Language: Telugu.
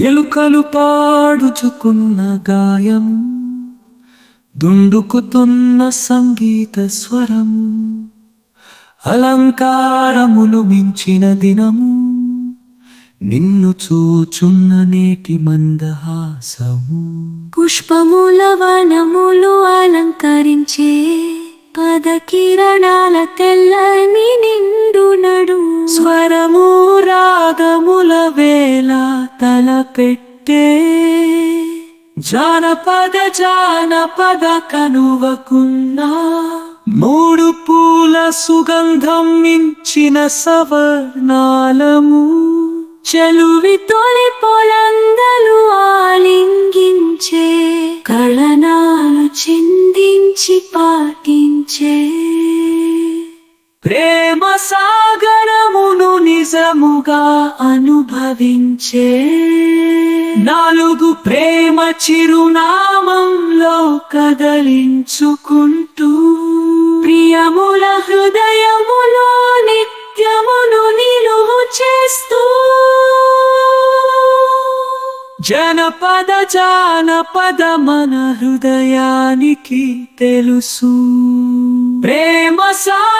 ఎలుకలు పాడుచుకున్న గాయం దుండుకుతున్న సంగీత స్వరం అలంకారములు మించిన దినము నిన్ను చూచున్న నేటి మందహాసము. పుష్పముల వనములు అలంకరించే పద కిరణాల తెల్లని నిండు నడు స్వరము రాగముల తలపెట్టే జానపద జానపద కనువకున్నా మూడు పూల సుగంధం మించిన సవర్ణాలము చెలువి తొలి పొలందలు ఆలింగించే కళనాలు చిందించి పాటించే. ప్రేమ సా అనుభవించే. నాలుగు ప్రేమ చిరునామంలో కదలించుకుంటూ ప్రియముల హృదయములో నిత్యమును నిలువు చేస్తూ. జనపద జానపద మన హృదయానికి తెలుసు. ప్రేమ సాగర